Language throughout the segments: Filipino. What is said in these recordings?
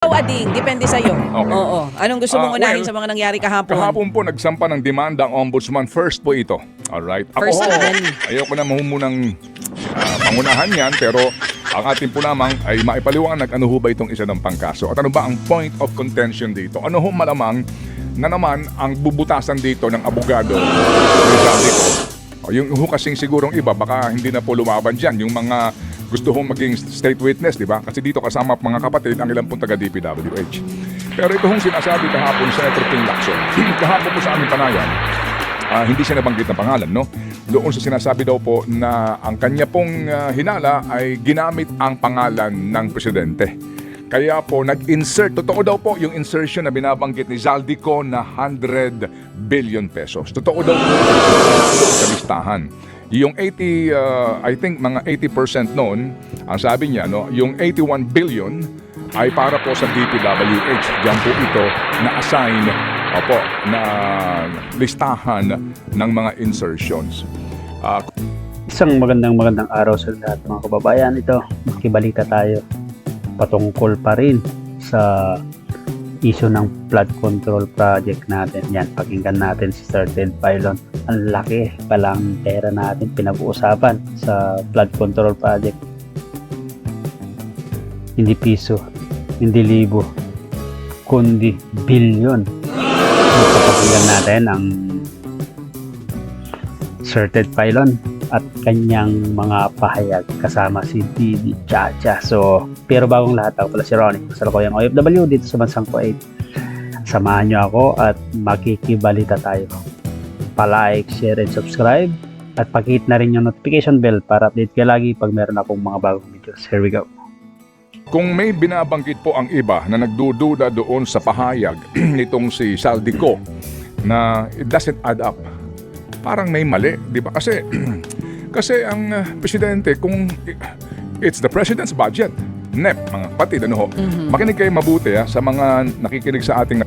Ikaw, Ading, depende sa'yo. Okay. Oo. Anong gusto mong Ah, unahin well, sa mga nangyari kahapon? Kahapon po nagsampa ng demanda ang ombudsman. First po ito. Alright. Ako First ho, naman. ayoko na mahumunang uh, pangunahan yan pero ang atin po namang ay maipaliwanag ano ho ba itong isa ng pangkaso. At ano ba ang point of contention dito? Ano ho malamang na naman ang bubutasan dito ng abogado? O, Yung ho kasing sigurong iba, baka hindi na po lumaban dyan. Yung mga gusto hong maging state witness, di ba? Kasi dito kasama mga kapatid ang ilang pong taga DPWH. Pero ito hong sinasabi kahapon sa Ping Lacson. kahapon po sa aming panayan, ah, hindi siya nabanggit ng pangalan, no? Doon sa sinasabi daw po na ang kanya pong ah, hinala ay ginamit ang pangalan ng presidente. Kaya po nag-insert, totoo daw po yung insertion na binabanggit ni Zaldico na 100 billion pesos. Totoo daw po sa listahan. Yung 80, uh, I think mga 80% noon, ang sabi niya, no, yung 81 billion ay para po sa DPWH. Diyan po ito na-assign opo, na listahan ng mga insertions. Ah, Isang magandang magandang araw sa lahat mga kababayan. Ito, makibalita tayo patungkol pa rin sa issue ng flood control project natin. Yan, pakinggan natin si Sir Ted Pylon. Ang laki palang pera natin pinag-uusapan sa flood control project. Hindi piso, hindi libo, kundi bilyon. Pakinggan natin ang Sir Ted Pylon at kanyang mga pahayag kasama si Didi Chacha. So, pero bagong lahat ako pala si Ronnie. Sa Lokoyang OFW dito sa Bansang Kuwait. Samahan niyo ako at makikibalita tayo. Pa-like, share, and subscribe. At pakihit na rin yung notification bell para update kayo lagi pag meron akong mga bagong videos. Here we go. Kung may binabanggit po ang iba na nagdududa doon sa pahayag nitong si Saldico na it doesn't add up, parang may mali, di ba? Kasi, kasi ang uh, presidente, kung it's the president's budget, NEP, mga kapatid, ano ho, makinig kayo mabuti ha, sa mga nakikinig sa ating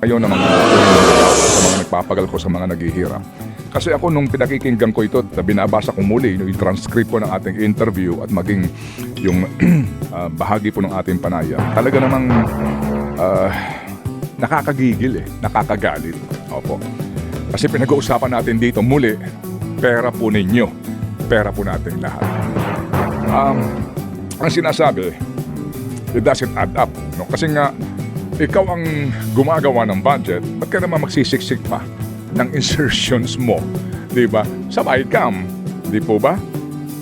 ngayon na mga sa mga nagpapagal ko sa mga naghihirap. Kasi ako nung pinakikinggan ko ito, na binabasa ko muli yung transcript ko ng ating interview at maging yung ah, bahagi po ng ating panaya, talaga namang ah, nakakagigil eh, nakakagalit. Opo. Kasi pinag-uusapan natin dito muli, pera po ninyo, pera po natin lahat. Um, ang sinasabi, it doesn't add up. No? Kasi nga, ikaw ang gumagawa ng budget, ba't ka naman magsisiksik pa ng insertions mo? Di ba? Sa ICAM. Di po ba?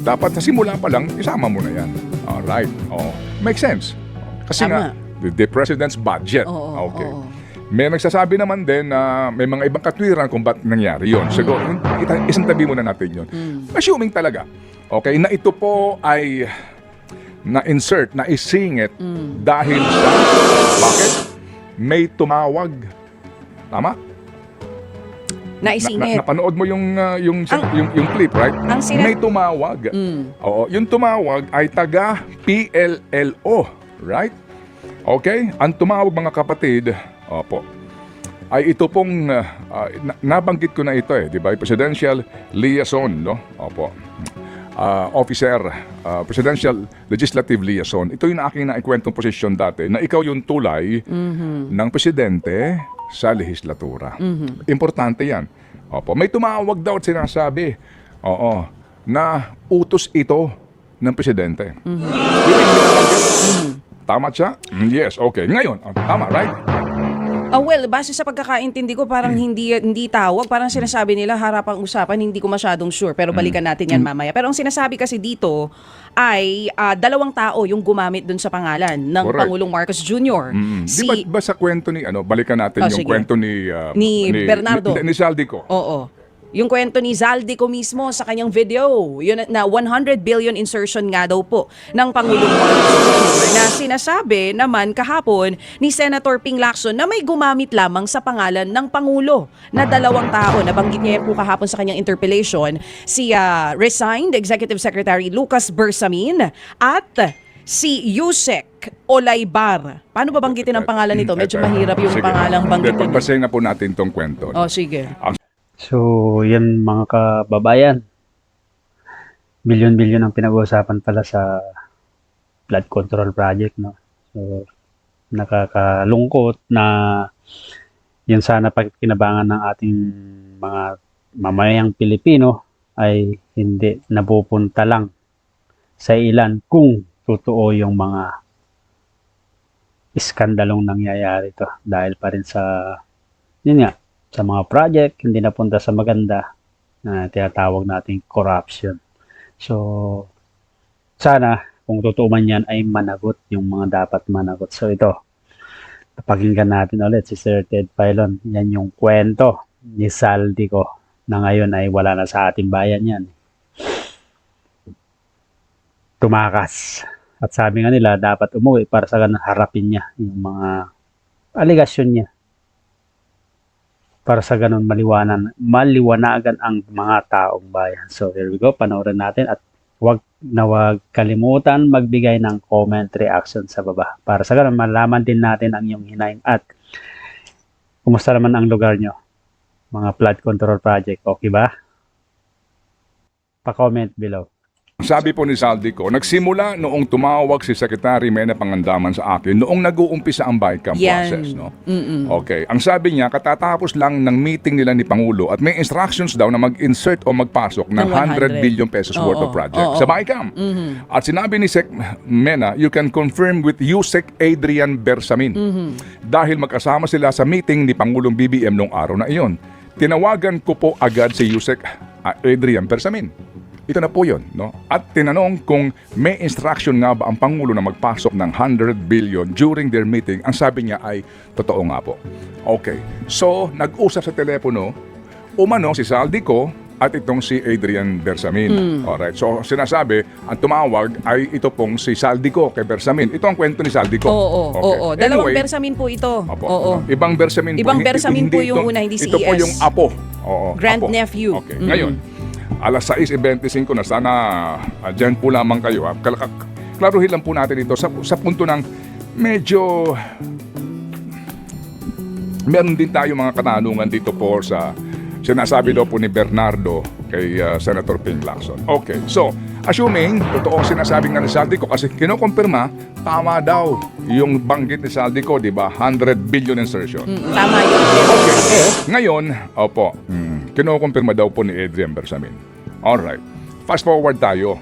Dapat sa simula pa lang, isama mo na yan. Alright. Oh. Makes sense. Kasi nga, Tama. the, the president's budget. Oo, okay. oo. May nagsasabi naman din na may mga ibang katwiran kung ba't nangyari yon. Siguro, ita- isang tabi muna natin yon. Assuming talaga, okay, na ito po ay na-insert, na-isingit dahil sa, bakit? May tumawag. Tama? Na, Naisingit. napanood mo yung, uh, yung, Ang- yung, yung clip, right? ang sina- May tumawag. Mm. Oo, yung tumawag ay taga PLLO, right? Okay? Ang tumawag mga kapatid, opo, ay ito pong, uh, uh, na- nabanggit ko na ito eh, di ba? Presidential Liaison, no? Opo. Ah, officer, ah, Presidential Legislative Liaison. Ito yung aking naikwentong posisyon dati na ikaw yung tulay ng presidente sa legislatura. Importante yan. Opo. May tumawag daw at sinasabi, oo, na utos ito ng presidente. Yung binabanggit. Tama siya? Mm, Yes, okay. Ngayon, ah, tama, right? Ah, well, base sa pagkakaintindi ko, parang Hmm. hindi hindi tawag. Parang sinasabi nila harapang usapan, hindi ko masyadong sure. Pero Hmm. balikan natin yan mamaya. Pero ang sinasabi kasi dito ay ah, dalawang tao yung gumamit dun sa pangalan ng Correct. Pangulong Marcos Jr. Mm. Si, Di ba, ba sa kwento ni, ano, balikan natin Oh, yung sige. kwento ni... ah, Ni Bernardo. Ni, ni Saldico. Oo. Yung kwento ni Zaldico mismo sa kanyang video, yun na 100 billion insertion nga daw po ng Pangulong na sinasabi naman kahapon ni Senator Ping Lacson na may gumamit lamang sa pangalan ng Pangulo na dalawang tao. Nabanggit niya po kahapon sa kanyang interpellation si ah, resigned Executive Secretary Lucas Bersamin at si Yusek Olaybar. Paano ba banggitin ang pangalan nito? Medyo mahirap yung Sige. pangalang banggitin. Hindi, Pagpasahin na po natin tong kwento. Oh, sige. So, yan mga kababayan. Bilyon-bilyon ang pinag-uusapan pala sa flood control project, no? So, nakakalungkot na yun sana pagkinabangan ng ating mga mamayang Pilipino ay hindi napupunta lang sa ilan kung totoo yung mga iskandalong nangyayari to dahil pa rin sa yun nga sa mga project hindi napunta sa maganda na tinatawag nating corruption. So sana kung totoo man yan ay managot yung mga dapat managot. So ito pakinggan natin ulit si Sir Ted Filon yan yung kwento ni Saldi ko na ngayon ay wala na sa ating bayan yan. Tumakas. At sabi nga nila, dapat umuwi para sa harapin niya yung mga aligasyon niya. Para sa ganun maliwanan, maliwanagan ang mga taong bayan. So here we go, panoorin natin at wag na wag kalimutan magbigay ng comment reaction sa baba. Para sa ganun malaman din natin ang iyong hinaing at kumusta naman ang lugar nyo? Mga flood control project, okay ba? Pa-comment below. Sabi po ni Saldico, nagsimula noong tumawag si Secretary Mena Pangandaman sa akin noong nag-uumpisa ang BICAM Yan. process. No? Mm-mm. Okay. Ang sabi niya, katatapos lang ng meeting nila ni Pangulo at may instructions daw na mag-insert o magpasok ng Ng 100 100 billion pesos worth of Oo, project oo. sa BICAM. Mhm. At sinabi ni Sec Mena, you can confirm with Yusek Adrian Bersamin. Mhm. Dahil magkasama sila sa meeting ni Pangulong BBM noong araw na iyon. Tinawagan ko po agad si Yusek ah, Adrian Bersamin. Ito na po yun. No? At tinanong kung may instruction nga ba ang Pangulo na magpasok ng 100 billion during their meeting. Ang sabi niya ay, totoo nga po. Okay. So, nag-usap sa telepono, umano si Saldico at itong si Adrian Bersamin. Alright. So, sinasabi, ang tumawag ay ito pong si Saldico kay Bersamin. Ito ang kwento ni Saldico. Oo, oo, Okay. oo. Dalawang Anyway, Bersamin po ito. Opo. Oo. Ibang Bersamin Ibang po. Bersamin po yung ito- una, hindi si Ito po ES. yung apo. Oo, Grand apo. nephew. Okay. Mm. Ngayon, alas 6.25 na sana uh, dyan po lamang kayo. Ha? Kal- kal- Klaruhin lang po natin ito sa, sa punto ng medyo meron din tayo mga katanungan dito po sa sinasabi daw po ni Bernardo kay uh, Senator Ping Lacson. Okay, so assuming totoo sinasabing nga ni Saldico kasi kinukumpirma tama daw yung banggit ni Saldico, di ba? 100 billion insertion. Mm, tama yun. Okay. Ngayon, opo, mm, kinukumpirma daw po ni Adrian Bersamin. Alright. Fast forward tayo.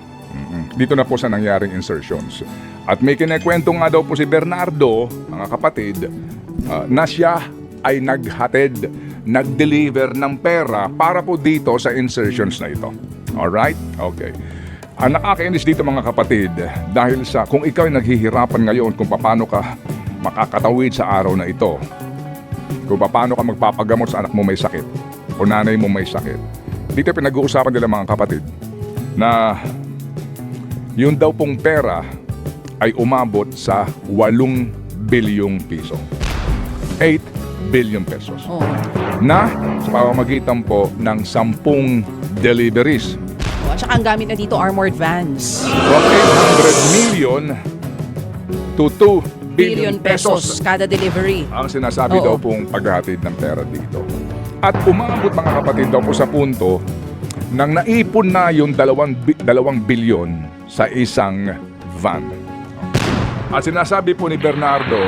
Dito na po sa nangyaring insertions. At may kinekwento nga daw po si Bernardo, mga kapatid, ah, na siya ay naghatid, nag-deliver ng pera para po dito sa insertions na ito. Alright? Okay. Ang nakakainis dito mga kapatid, dahil sa kung ikaw ay naghihirapan ngayon kung paano ka makakatawid sa araw na ito, kung paano ka magpapagamot sa anak mo may sakit o nanay mo may sakit. Dito pinag-uusapan nila mga kapatid na yun daw pong pera ay umabot sa 8 bilyong piso. 8 billion pesos. Oo. Na sa pamamagitan po ng 10 deliveries Oh, At saka ang gamit na dito, armored vans. from 800 million to 2 billion Billion pesos pesos kada delivery. ang sinasabi Oo. daw pong paghatid ng pera dito. At umabot mga kapatid daw po sa punto nang naipon na yung dalawang, dalawang bilyon sa isang van. At sinasabi po ni Bernardo,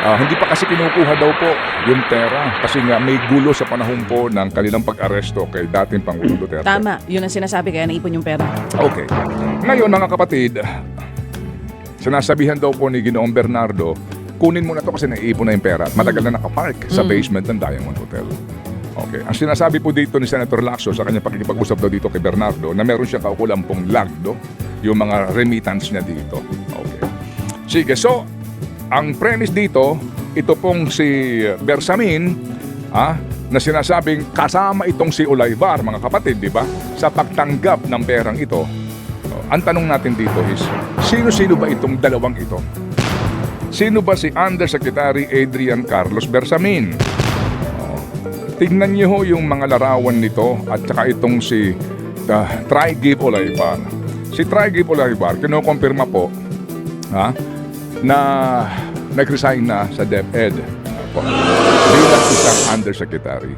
ah, hindi pa kasi kinukuha daw po yung pera kasi nga may gulo sa panahon po ng kanilang pag-aresto kay dating Pangulong Duterte. Tama. Yun ang sinasabi kaya naipon yung pera. Okay. Ngayon mga kapatid, sinasabihan daw po ni Ginoong Bernardo, kunin mo na to kasi naiipon na yung pera at matagal na nakapark sa basement ng Diamond Hotel. Okay. Ang sinasabi po dito ni Senator Lacso sa kanyang pakikipag-usap daw dito kay Bernardo na meron siyang kaukulang pong lag do, yung mga remittance niya dito. Okay. Sige, so ang premise dito, ito pong si Bersamin, ah, na sinasabing kasama itong si Olaybar, mga kapatid, di ba? Sa pagtanggap ng perang ito. Oh, ang tanong natin dito is, sino-sino ba itong dalawang ito? Sino ba si Undersecretary Adrian Carlos Bersamin? Tignan niyo ho yung mga larawan nito at saka itong si uh, Trigib Olaybar. Si Trigib Olaybar, kinukumpirma po ha, na nag-resign na sa DepEd po, bilang isang undersecretary.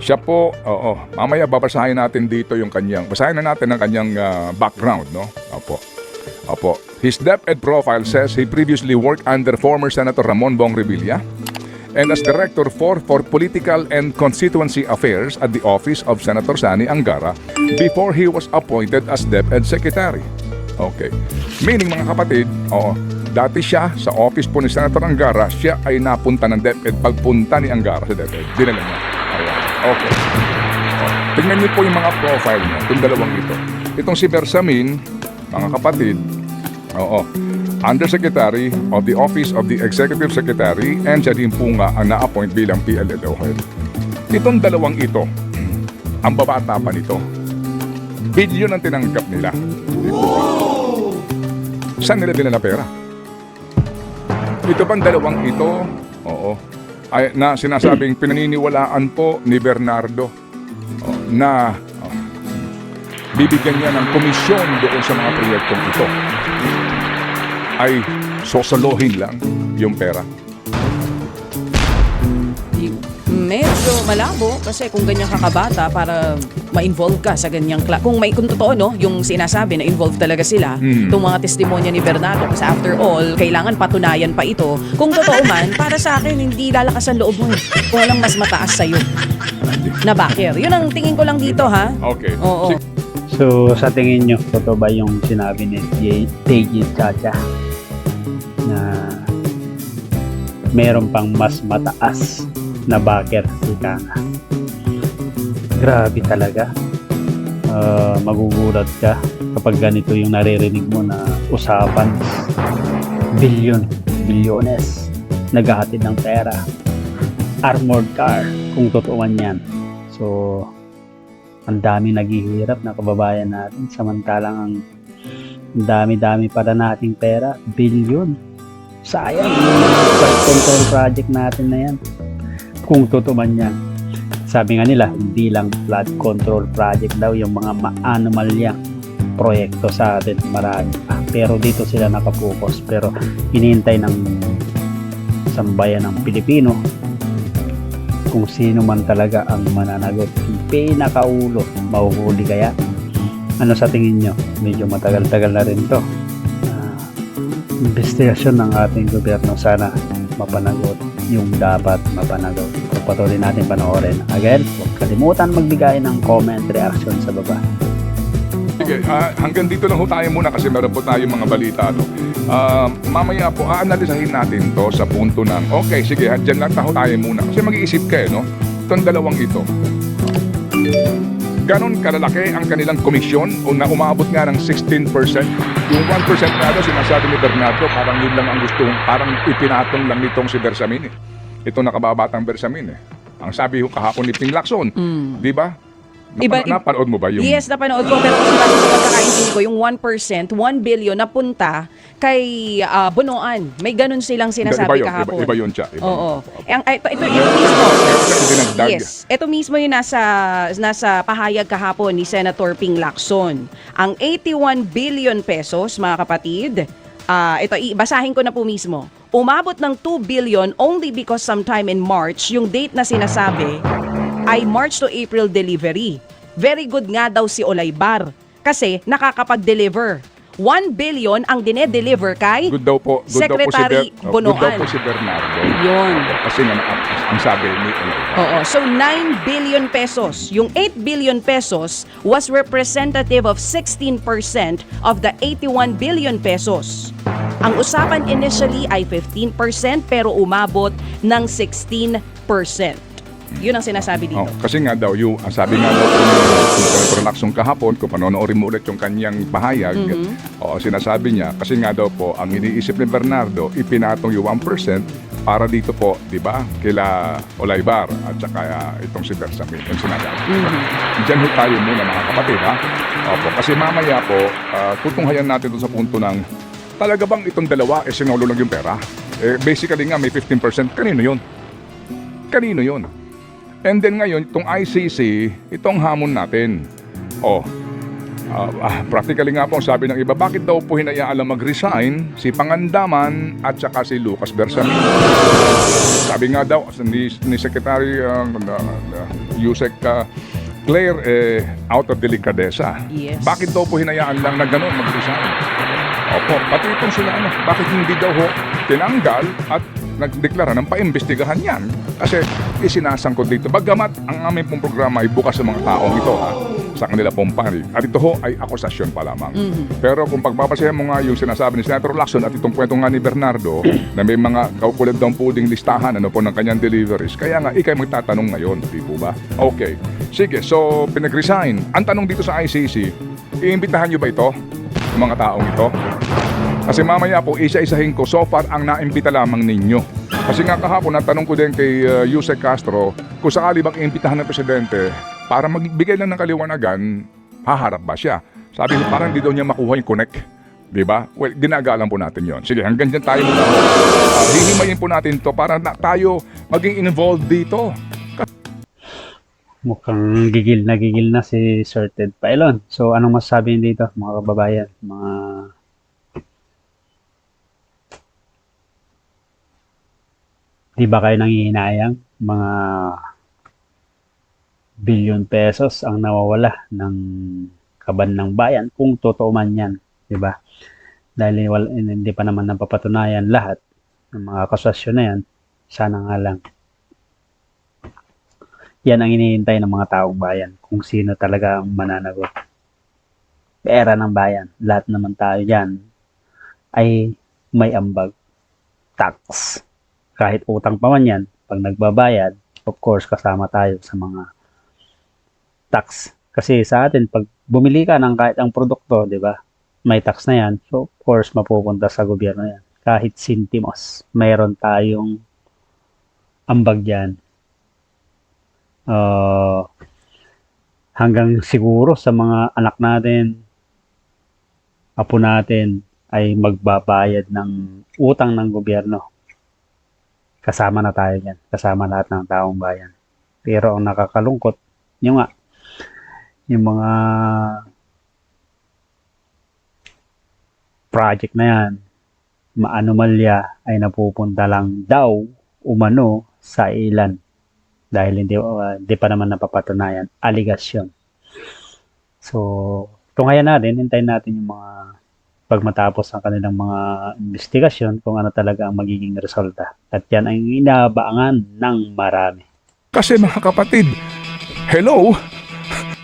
Siya po, oo, mamaya babasahin natin dito yung kanyang, basahin na natin ang kanyang ah, background, no? Opo. Opo. His DepEd profile says he previously worked under former Senator Ramon Bong Revilla and as Director for, for Political and Constituency Affairs at the office of Senator Sani Angara before he was appointed as DepEd Secretary. Okay. Meaning mga kapatid, oo, dati siya sa office po ni Senator Angara, siya ay napunta ng DepEd. Pagpunta ni Angara sa DepEd, dinala niya. Ayan. Okay. Tingnan niyo po yung mga profile niya, itong dalawang ito. Itong si Bersamin, mga kapatid, oo, Undersecretary of the Office of the Executive Secretary and siya din po nga ang na-appoint bilang PLLO head. Itong dalawang ito, ang babata pa nito, bilyon ang tinanggap nila. Saan nila dinala pera? Ito bang dalawang ito, oo, ay, na sinasabing pinaniniwalaan po ni Bernardo oh, na oh, bibigyan niya ng komisyon doon sa mga proyektong ito ay sosolohin lang yung pera. Medyo malabo kasi kung ganyan kakabata para ma-involve ka sa ganyang kla- kung may kung totoo no yung sinasabi na involved talaga sila Hmm. itong mga testimonya ni Bernardo kasi after all kailangan patunayan pa ito kung totoo man para sa akin hindi lalakas ang loob mo eh. kung walang mas mataas sa iyo na backer yun ang tingin ko lang dito ha Okay. oo. So, sa tingin nyo, totoo ba yung sinabi ni J- TG Chacha meron pang mas mataas na backer si Kanga? Grabe talaga. Ah, magugulat ka kapag ganito yung naririnig mo na usapan. Bilyon, bilyones, naghahatid ng pera. Armored car, kung totoo man yan. So, ang dami naghihirap na kababayan natin samantalang ang ang dami-dami para nating pera bilyon sayang yung flood control project natin na yan kung totoo man yan sabi nga nila hindi lang flood control project daw yung mga ma-anomalyang proyekto sa atin marami pa pero dito sila nakapokus pero hinihintay ng sambayan ng Pilipino kung sino man talaga ang mananagot. Pinakaulo, mahuhuli kaya? Ano sa tingin nyo? Medyo matagal-tagal na rin to. Investigasyon ng ating gobyerno sana mapanagot yung dapat mapanagot. So, patuloy natin panoorin. Again, huwag kalimutan magbigay ng comment, reaction sa baba. Sige, ah, hanggang dito lang ho tayo muna kasi meron po tayong mga balita. No? Ah, mamaya po, aanalisahin natin to sa punto ng, okay, sige, dyan lang tayo muna. Kasi mag-iisip ka eh, no? Itong dalawang ito. Ganon kalalaki ang kanilang komisyon o na umabot nga ng 16%. Yung 1% nga daw, sinasabi ni Bernardo, parang yun lang ang gustong, parang ipinatong lang nitong si Bersamin eh. Ito nakababatang Bersamin eh. Ang sabi ko kahapon ni Ping Lacson, di ba? Iba- Napa- napanood mo ba yung... Yes, napanood ko. Pero kasi sa pagkakaintindi ko, yung 1%, 1 billion na punta kay ah, Bunuan. May ganun silang Iba sinasabi yun, kahapon. Iba, iba yun siya. Iba Oo. yun. Ang- ito, ito, ito mismo. Yes. Ito mismo yung nasa, nasa pahayag kahapon ni Senator Ping Lacson. Ang 81 billion pesos, mga kapatid, ah, ito, basahin ko na po mismo. Umabot ng 2 billion only because sometime in March, yung date na sinasabi ay March to April delivery. Very good nga daw si Olaybar kasi nakakapag-deliver. 1 billion ang dinedeliver kay Good daw po. Good Secretary daw po si, Ber- oh, good daw Bonoan. po si Bernardo. Yun. Kasi nga, ang, ang sabi ni Oo. So 9 billion pesos. Yung 8 billion pesos was representative of 16% of the 81 billion pesos. Ang usapan initially ay 15% pero umabot ng 16%. Yun ang sinasabi dito. Oh, kasi nga daw, yung, ang sabi nga daw Lacson kahapon, kung panonoorin mo ulit yung kanyang pahayag, Mm-hmm. oo, sinasabi niya, kasi nga daw po, ang iniisip ni Bernardo, ipinatong yung 1% para dito po, di ba, kila Olaybar at saka ah, itong si Bersamin. Yung sinasabi. Mm-hmm. Diyan ho tayo muna mga kapatid, ha? Opo, kasi mamaya po, ah, tutunghayan natin doon sa punto ng, talaga bang itong dalawa, eh, sinolo lang yung pera? Eh, basically nga, may 15%. Kanino yun? Kanino yun? And then ngayon, itong ICC, itong hamon natin. Oh, ah, practically nga po, sabi ng iba, bakit daw po hinayaan mag-resign si Pangandaman at saka si Lucas Bersamin? Sabi nga daw ni, ni Secretary uh, Yusek ah, Claire, eh, out of delicadeza. Yes. Bakit daw po hinayaan lang na gano'n mag-resign? Opo, pati itong sila ano, bakit hindi daw ho tinanggal at nagdeklara ng paimbestigahan yan? Kasi isinasangkot dito. Bagamat ang aming pong programa ay bukas sa mga taong ito ha, sa kanila pong panig. At ito ho ay akusasyon pa lamang. Pero kung pagbabasehan mo nga yung sinasabi ni Senator Lacson at itong kwento nga ni Bernardo na may mga kaukulad daw po ding listahan ano po ng kanyang deliveries. Kaya nga, ikay magtatanong ngayon, di po ba? Okay. Sige, so pinag-resign. Ang tanong dito sa ICC, iimbitahan nyo ba ito? Yung mga taong ito? Kasi mamaya po, isa-isahin ko, so far ang naimbita lamang ninyo. Kasi nga kahapon, natanong ko din kay uh, Yusek Castro, kung sakali bang iimbitahan ng presidente para magbigay lang ng kaliwanagan, haharap ba siya? Sabi ko, parang di daw niya makuha yung connect. Di ba? Well, ginagalang po natin yon. Sige, hanggang dyan tayo muna. Uh, hihimayin po natin to para na tayo maging involved dito. Mukhang gigil na gigil na si Sir Ted Pailon. So, anong masasabi dito, mga kababayan? Mga Di ba kayo nangihinayang? Mga billion pesos ang nawawala ng kaban ng bayan kung totoo man yan, di ba? Dahil wal- hindi pa naman napapatunayan lahat ng mga akusasyon na yan, sana nga lang yan ang hinihintay ng mga taong bayan kung sino talaga ang mananagot. Pera ng bayan. Lahat naman tayo dyan ay may ambag tax. Kahit utang pa man yan, pag nagbabayad, of course, kasama tayo sa mga tax. Kasi sa atin, pag bumili ka ng kahit ang produkto, di ba, may tax na yan. So, of course, mapupunta sa gobyerno yan. Kahit sintimos, mayroon tayong ambag dyan uh, hanggang siguro sa mga anak natin, apo natin, ay magbabayad ng utang ng gobyerno. Kasama na tayo yan. Kasama lahat ng taong bayan. Pero ang nakakalungkot, yung nga, yung mga project na yan, maanomalya ay napupunta lang daw umano sa ilan dahil hindi, uh, hindi pa naman napapatunayan aligasyon. So, tungayan natin, hintayin natin yung mga pag matapos ang kanilang mga investigasyon kung ano talaga ang magiging resulta. At yan ang inaabangan ng marami. Kasi mga kapatid, hello?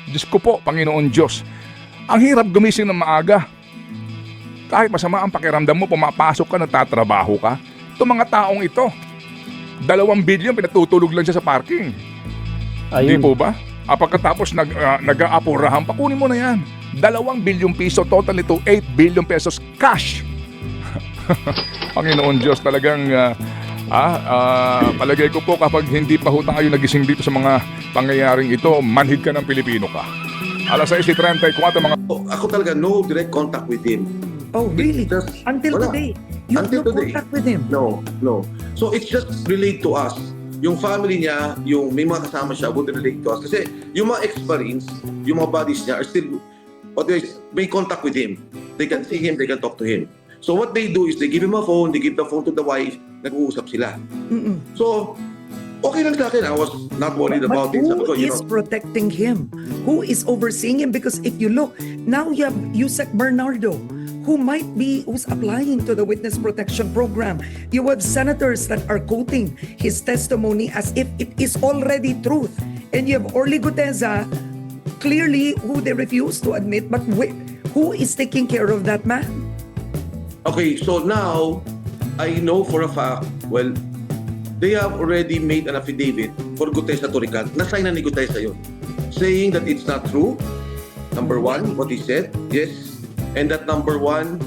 Diyos ko po, Panginoon Diyos. Ang hirap gumising ng maaga. Kahit masama ang pakiramdam mo, pumapasok ka, nagtatrabaho ka. Itong mga taong ito, dalawang bilyon pinatutulog lang siya sa parking. Hindi po ba? Ah, pagkatapos nag, uh, nag-aapurahan, pakunin mo na yan. Dalawang bilyong piso, total nito 8 billion pesos cash. Panginoon Diyos, talagang ah, ah, ah, palagay ko po kapag hindi pa ho tayo nagising dito sa mga pangyayaring ito, manhid ka ng Pilipino ka. Alas 6.34 mga Oh, ako talaga no direct contact with him. Oh, really? Just, Until wala. today, you have Until no today. contact with him. No, no. So it's just relayed to us. Yung family niya, yung may mga kasama siya, would relate to us. Kasi yung mga ex-marines, yung mga buddies niya are still, what they, may contact with him. They can see him, they can talk to him. So what they do is they give him a phone, they give the phone to the wife, nag-uusap sila. Mm-mm. So, okay lang sa akin. I was not worried But about it. Sabi who ko, you is know, protecting him? Who is overseeing him? Because if you look, now you have Yusek Bernardo, who might be, who's applying to the Witness Protection Program. You have senators that are quoting his testimony as if it is already truth. And you have Orly Guteza, clearly who they refuse to admit, but wh- who is taking care of that man? Okay, so now I know for a fact, well, they have already made an affidavit for Gutesa to recant. Na-sign na ni Gutesa yun. Saying that it's not true. Number one, what he said, yes. And that number one,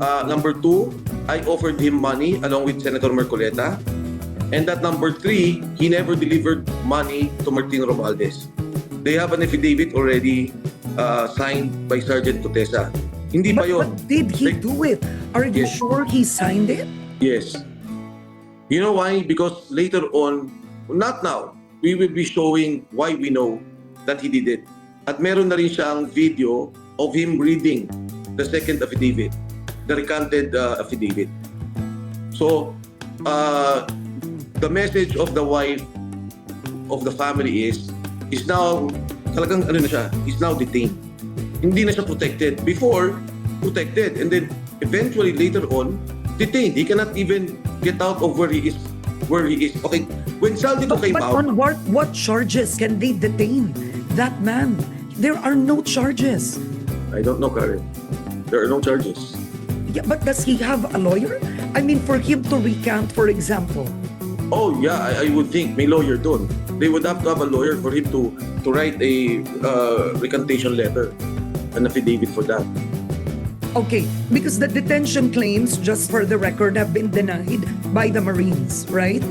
uh, number two, I offered him money along with Senator Mercoleta. And that number three, he never delivered money to Martin Romualdez. They have an affidavit already uh, signed by Sergeant Gutesa. Hindi pa But, yun. but did he Like- do it? Are you Yes. sure he signed it? Yes. You know why? Because later on, not now, we will be showing why we know that he did it. At meron na rin siyang video of him reading the second affidavit, the recanted uh, affidavit. So, uh, the message of the wife of the family is, is now, talagang ano na siya, is now detained. Hindi na siya protected. Before, protected. And then, eventually later on detained. He cannot even get out of where he is. Where he is. Okay, when Saldico But, came but out, on what, what charges can they detain that man? There are no charges. I don't know, Karen. There are no charges. Yeah, but does he have a lawyer? I mean, for him to recant, for example. Oh yeah, I, I would think may lawyer doon. They would have to have a lawyer for him to to write a uh, recantation letter, an affidavit for that. Okay, because the detention claims, just for the record, have been denied by the Marines, right?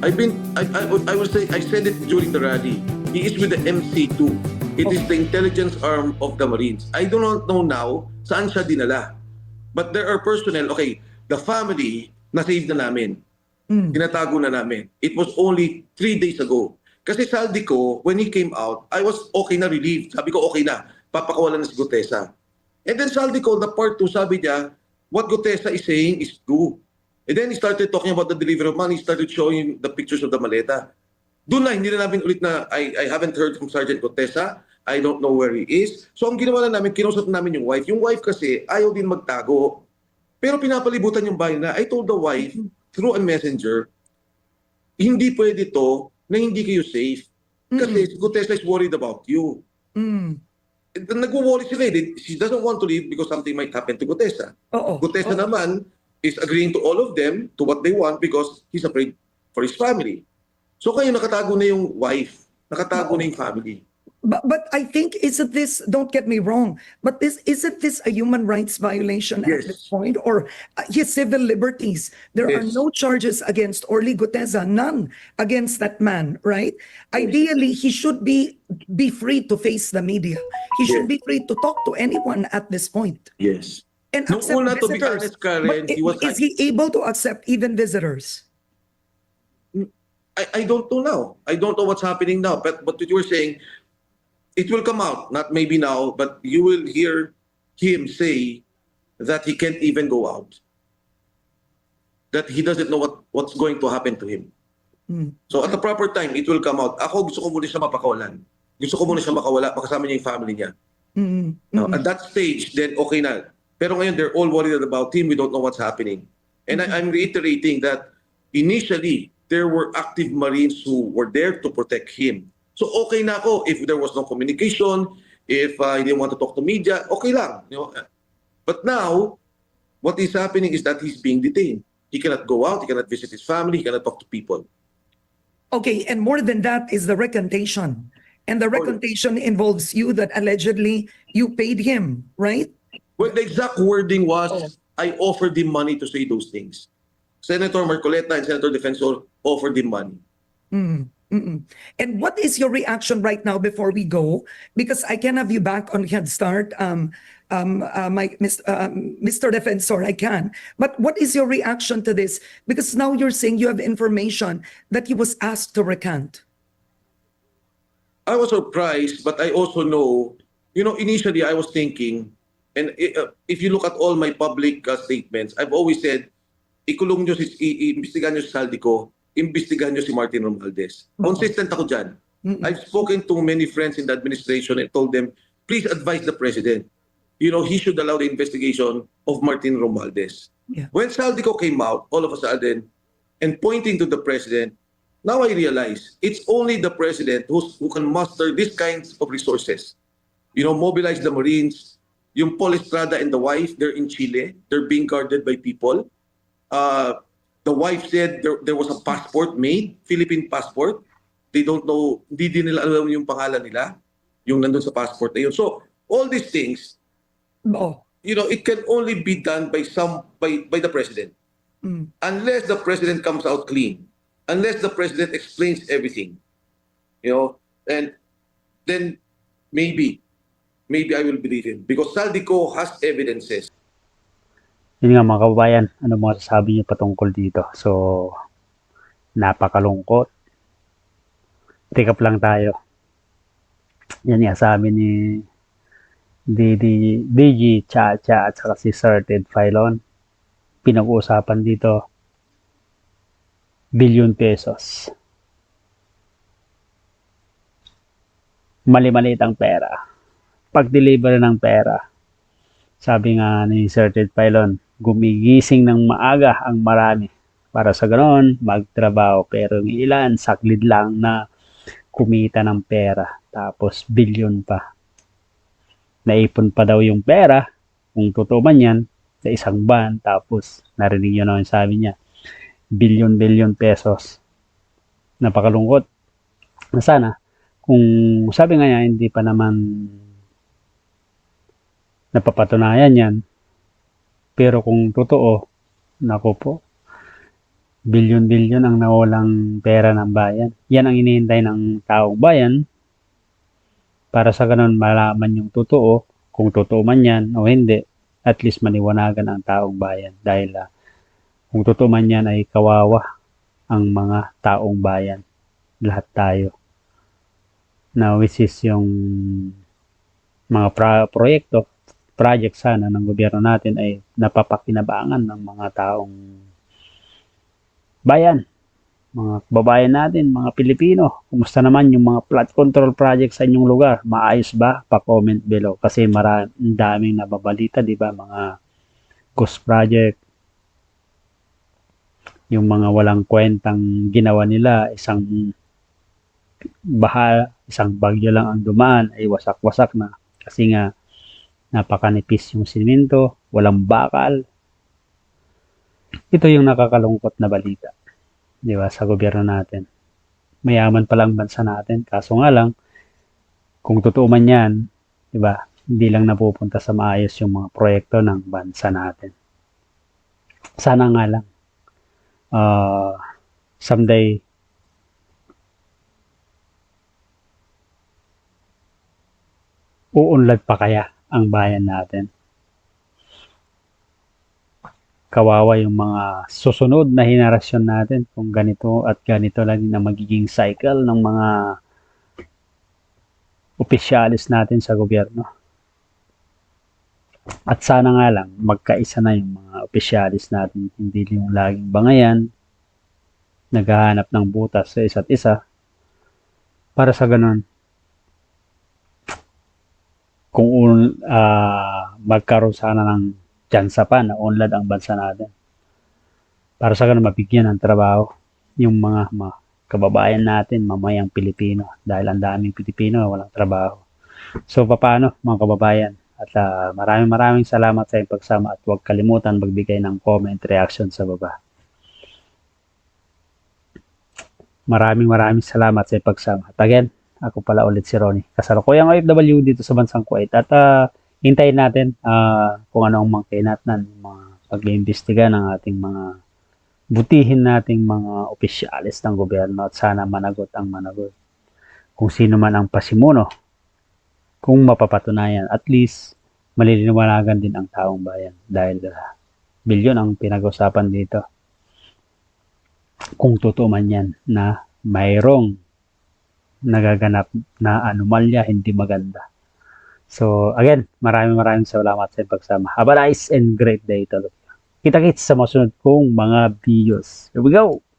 I've been, I, I, would- I would say, I said it during the rally. He is with the MC2. It is the intelligence arm of the Marines. I do not know now saan siya dinala. But there are personnel, okay, the family, na-save na namin. Tinatago na namin. It was only three days ago. Kasi saldi ko, when he came out, I was okay na relieved. Sabi ko, okay na. Papakawalan na si Gutesa. And then saldi ko, the part 2, sabi niya, what Gutesa is saying is true. And then he started talking about the delivery of money. He started showing the pictures of the maleta. Doon na, hindi na namin ulit na, I, I haven't heard from Sergeant Gutesa. I don't know where he is. So ang ginawa na namin, kinusap namin yung wife. Yung wife kasi, ayaw din magtago. Pero pinapalibutan yung bahay na, I told the wife, through a messenger, hindi pwede to na hindi kayo safe. Kasi si Gutesa is worried about you. Mm. Nagwo-worry sila eh. She doesn't want to leave because something might happen to Gutesa. Oo. Gutesa Oo. naman is agreeing to all of them to what they want because he's afraid for his family. So kayo nakatago na yung wife, nakatago na yung family. But, but I think, isn't this, don't get me wrong, but this isn't this a human rights violation Yes. at this point or uh, his civil liberties? There are Yes. no charges against Orly Guteza, none against that man, right? Ideally, he should be be free to face the media. He should Yes. be free to talk to anyone at this point. Yes. And Nung accept una, to be visitors. honest, Karen, But he was- is he able to accept even visitors? I, I don't know now. I don't know what's happening now. But but what you were saying, it will come out. Not maybe now, but you will hear him say that he can't even go out. That he doesn't know what what's going to happen to him. Hmm. So at the proper time, it will come out. Ako gusto ko muna siya mapakawalan. Gusto ko muna siya makawala, makasama niya yung family niya. Mm, No, mm, At that stage, then okay na. Pero ngayon, they're all worried about him. We don't know what's happening. And I, I'm reiterating that initially, there were active Marines who were there to protect him. So okay na ako if there was no communication, if uh, he didn't want to talk to media, okay lang. You know? But now, what is happening is that he's being detained. He cannot go out, he cannot visit his family, he cannot talk to people. Okay, and more than that is the recantation. And the recantation involves you that allegedly you paid him, right? Well, the exact wording was, Oh. I offered him money to say those things. Senator Marcoleta and Senator Defensor offered him money. Mm, mm-mm. And what is your reaction right now before we go? Because I can have you back on Head Start, um, um, uh, my, Mr. Um, Mr. Defensor, I can. But what is your reaction to this? Because now you're saying you have information that he was asked to recant. I was surprised, but I also know, you know, initially I was thinking, and i- uh, if you look at all my public uh, statements, I've always said, ikulong nyo si, i- Saldico, imbestigahan nyo si Martin Romualdez. Consistent ako dyan. I've spoken to many friends in the administration and told them, please advise the president. You know, he should allow the investigation of Martin Romualdez. Yeah. When Saldico came out, all of a sudden, and pointing to the president, now I realize it's only the president who's, who can muster these kinds of resources. You know, mobilize the Marines. Yung Paul Estrada and the wife, they're in Chile. They're being guarded by people. Uh, the wife said there, there was a passport made, Philippine passport. They don't know, hindi din nila alam yung pangalan nila, yung nandun sa passport na yun. So, all these things, Oh, you know, it can only be done by some by by the president. mm. Unless the president comes out clean, unless the president explains everything, you know, and then maybe, maybe I will believe him because Saldico has evidences. Yun nga mga kababayan, ano mga sabi niyo patungkol dito? So, napakalungkot. Take up lang tayo. Yan nga sabi ni DD, DG Cha-Cha at saka si Sir Ted Filon. Pinag-uusapan dito, billion pesos. Mali-maliit ang pera. Pag-deliver ng pera, Sabi nga ni Certed Pylon, gumigising ng maaga ang marami. Para sa ganoon, magtrabaho. Pero yung ilan, saklid lang na kumita ng pera. Tapos, bilyon pa. Naipon pa daw yung pera, kung totoo man yan, sa isang ban. Tapos, narinig nyo naman sabi niya, bilyon-bilyon pesos. Napakalungkot. Na sana, kung sabi nga niya, hindi pa naman napapatunayan yan. Pero kung totoo, nako po, bilyon-bilyon ang nawalang pera ng bayan. Yan ang inihintay ng taong bayan para sa ganun malaman yung totoo, kung totoo man yan o hindi, at least maniwanagan ang taong bayan. Dahil ah, kung totoo man yan ay kawawa ang mga taong bayan. Lahat tayo. Na which is yung mga pra- proyekto, project sana ng gobyerno natin ay napapakinabangan ng mga taong bayan, mga babayan natin, mga Pilipino. Kumusta naman yung mga flood control project sa inyong lugar? Maayos ba? Pa-comment below. Kasi maraming daming nababalita, di ba? Mga ghost project, yung mga walang kwentang ginawa nila, isang baha, isang bagyo lang ang dumaan, ay wasak-wasak na. Kasi nga, napakanipis yung simento, walang bakal. Ito yung nakakalungkot na balita. Di ba, sa gobyerno natin. Mayaman pa lang bansa natin. Kaso nga lang, kung totoo man yan, di ba, hindi lang napupunta sa maayos yung mga proyekto ng bansa natin. Sana nga lang, uh, someday, uunlad pa kaya ang bayan natin. Kawawa yung mga susunod na henerasyon natin kung ganito at ganito lang na magiging cycle ng mga opisyalis natin sa gobyerno. At sana nga lang magkaisa na yung mga opisyalis natin, hindi yung laging bangayan, naghahanap ng butas sa isa't isa. Para sa ganun, kung uh, magkaroon sana ng tsansa pa na unlad ang bansa natin. Para sa ganun mabigyan ng trabaho yung mga, mga kababayan natin, mamayang Pilipino. Dahil ang daming Pilipino walang trabaho. So, paano mga kababayan? At uh, maraming maraming salamat sa iyong pagsama at huwag kalimutan magbigay ng comment, reaction sa baba. Maraming maraming salamat sa iyong pagsama. At again, ako pala ulit si Ronnie. Kasalukuyang OFW dito sa bansang Kuwait. At uh, hintayin natin uh, kung ano ang mga kainatnan, mga pag-iimbestiga ng ating mga butihin nating mga opisyalis ng gobyerno at sana managot ang managot. Kung sino man ang pasimuno, kung mapapatunayan, at least malilinawagan din ang taong bayan dahil uh, bilyon ang pinag-usapan dito. Kung totoo man yan na mayroong nagaganap na anomalya hindi maganda. So, again, maraming maraming salamat sa pagsama. Have a nice and great day to Kita-kits sa masunod kong mga videos. Here we go!